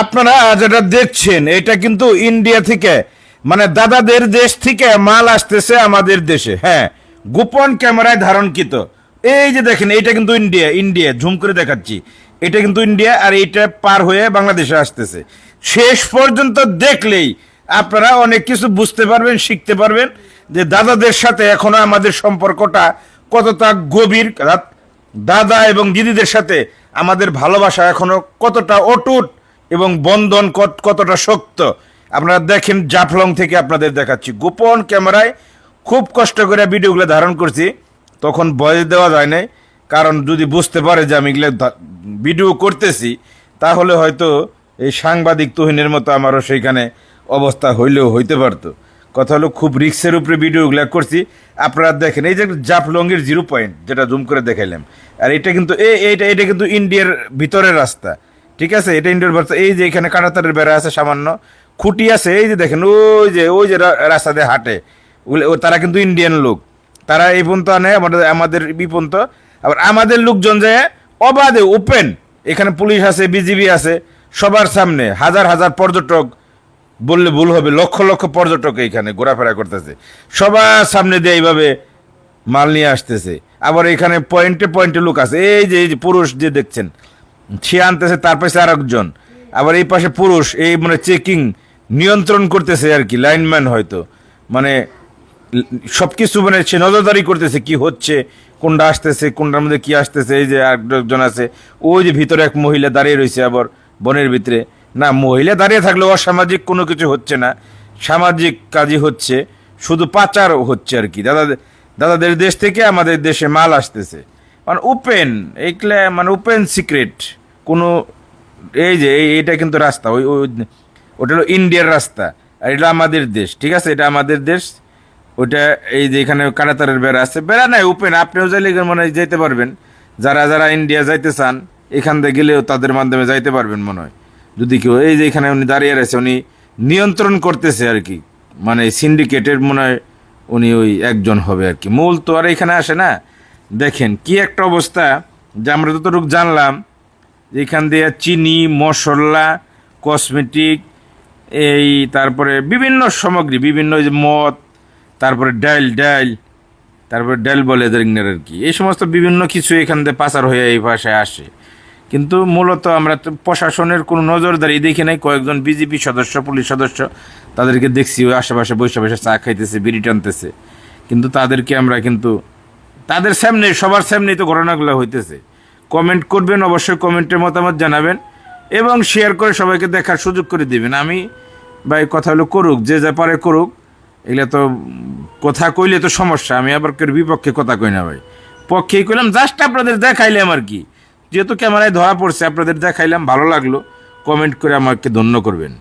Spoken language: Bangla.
আপনারা যেটা দেখছেন, এটা কিন্তু ইন্ডিয়া থেকে মানে দাদাদের দেশ থেকে মাল আসতেছে আমাদের দেশে হ্যাঁ। গোপন ক্যামেরায় ধারণকৃত। এই যে দেখেন এটা কিন্তু ইন্ডিয়া ইন্ডিয়া, ঝুম করে দেখাচ্ছি। এটা কিন্তু ইন্ডিয়া আর এইটা পার হয়ে বাংলাদেশে আসতেছে। শেষ পর্যন্ত দেখলেই আপনারা অনেক কিছু বুঝতে পারবেন, শিখতে পারবেন যে দাদাদের সাথে এখনও আমাদের সম্পর্কটা কতটা গভীর দাদা এবং দিদিদের সাথে আমাদের ভালোবাসা এখনও কতটা অটুট। এবং বন্ধন কত- কতটা শক্ত। আপনারা দেখেন জাফলং থেকে আপনাদের দেখাচ্ছি। গোপন ক্যামেরায় খুব কষ্ট করে ভিডিওগুলো ধারণ করছি। তখন বয়স দেওয়া যায় নাই। কারণ যদি বুঝতে পারে যে আমি এগুলো ভিডিও করতেছি, তাহলে হয়তো এই সাংবাদিক তুহিনের মতো আমারও সেইখানে অবস্থা হইলেও হইতে পারতো। কথা হলো খুব রিক্সের উপরে ভিডিওগুলো করছি। আপনারা দেখেন, এই যে জাফলংয়ের জিরো পয়েন্ট, যেটা জুম করে দেখাইলাম। আর এটা কিন্তু এই এইটা এটা কিন্তু ইন্ডিয়ার ভিতরের রাস্তা। ঠিক আছে? এটা ইন্ডিয়ার রাস্তা এই যে এখানে কাটাতারের বেড়া আছে সামান্য। খুঁটি আছে, এই যে দেখেন, ওই যে ওই যে রাস্তা দিয়ে হাঁটে। তারা কিন্তু ইন্ডিয়ান লোক। তারা এই পর্যন্ত আনে, আমাদের আমাদের বি পর্যন্ত। আবার আমাদের লোকজন যে অবাধে ওপেন এখানে পুলিশ আছে, বিজিবি আছে, সবার সামনে। হাজার হাজার পর্যটক, বললে ভুল হবে, লক্ষ লক্ষ পর্যটক এইখানে ঘোরাফেরা করতেছে। সবার সামনে দিয়ে এইভাবে মাল নিয়ে আসতেছে। আবার এখানে পয়েন্টে পয়েন্টে লোক আছে। এই যে এই যে পুরুষ যে দেখছেন সে আনতেছে, তার পাশে আর একজন আবার এই পাশে পুরুষ, এই মানে চেকিং, নিয়ন্ত্রণ করতেছে আর কি, লাইনম্যান হয়তো। মানে সব কিছু মানে সে নজরদারি করতেছে, কি হচ্ছে, কোনটা আসতেছে, কোনটার মধ্যে কি আসতেছে, এই যে একজন আছে, ওই যে ভিতরে এক মহিলা দাঁড়িয়ে রয়েছে আবার বনের ভিতরে। না, মহিলা দাঁড়িয়ে থাকলে অসামাজিক কোনো কিছু হচ্ছে না, সামাজিক কাজই হচ্ছে, শুধু পাচার হচ্ছে আর কি। দাদা, দাদাদের দেশ থেকে আমাদের দেশে মাল আসতেছে। মানে ওপেন এইগুলা মানে ওপেন সিক্রেট কোনো, এই যে এটা কিন্তু রাস্তা, ওই ওটা হলো ইন্ডিয়ার রাস্তা, আর এটা আমাদের দেশ, ঠিক আছে? এটা আমাদের দেশ ওটা এই যে এখানে কাটাতারের বেড়া আছে। বেড়া নাই ওপেন আপনিও এখানে মনে হয় যেতে পারবেন। যারা যারা ইন্ডিয়া যাইতে চান, এখান থেকে গেলেও তাদের মাধ্যমে যাইতে পারবেন মনে হয়। যদি কেউ, এই যে এখানে উনি দাঁড়িয়ে রয়েছে, উনি নিয়ন্ত্রণ করতেছে আর কি। মানে সিন্ডিকেটের মনে হয় উনি ওই একজন হবে আর কি। মূল তো আর এখানে আসে না। দেখেন কি একটা অবস্থা যে আমরা যতটুকু জানলাম এখান দিয়ে চিনি, মশলা কসমেটিক এই তারপরে বিভিন্ন সামগ্রী, বিভিন্ন যে মদ, তারপরে ডাইল ডাইল, তারপরে ডাইল বলে এদের আর কি। এই সমস্ত বিভিন্ন কিছু এখান থেকে পাচার হয়ে এই ভাষায় আসে। কিন্তু মূলত আমরা তো প্রশাসনের কোনো নজরদারি দেখি নাই, কয়েকজন বিজেপি সদস্য, পুলিশ সদস্য তাদেরকে দেখছি, ওই আশেপাশে বসে বসে চা খাইতেছে, বিড়ি টানতেছে। কিন্তু তাদেরকে আমরা কিন্তু তাদের সামনে, সবার সামনেই তো ঘটনাগুলো হইতেছে। কমেন্ট করবেন, অবশ্যই কমেন্টের মতামত জানাবেন এবং শেয়ার করে সবাইকে দেখার সুযোগ করে দিবেন। আমি, ভাই, কথা হলো করুক, যে যা পারে করুক, এগুলো তো কথা কইলে তো সমস্যা, আমি আবার কেউ বিপক্ষে কথা কই না, ভাই। পক্ষেই কইলাম জাস্ট আপনাদের দেখাইলাম আর কি। যেহেতু ক্যামেরায় ধরা পড়ছে, আপনাদের দেখাইলাম, ভালো লাগল, কমেন্ট করে আমাকে ধন্য করবেন।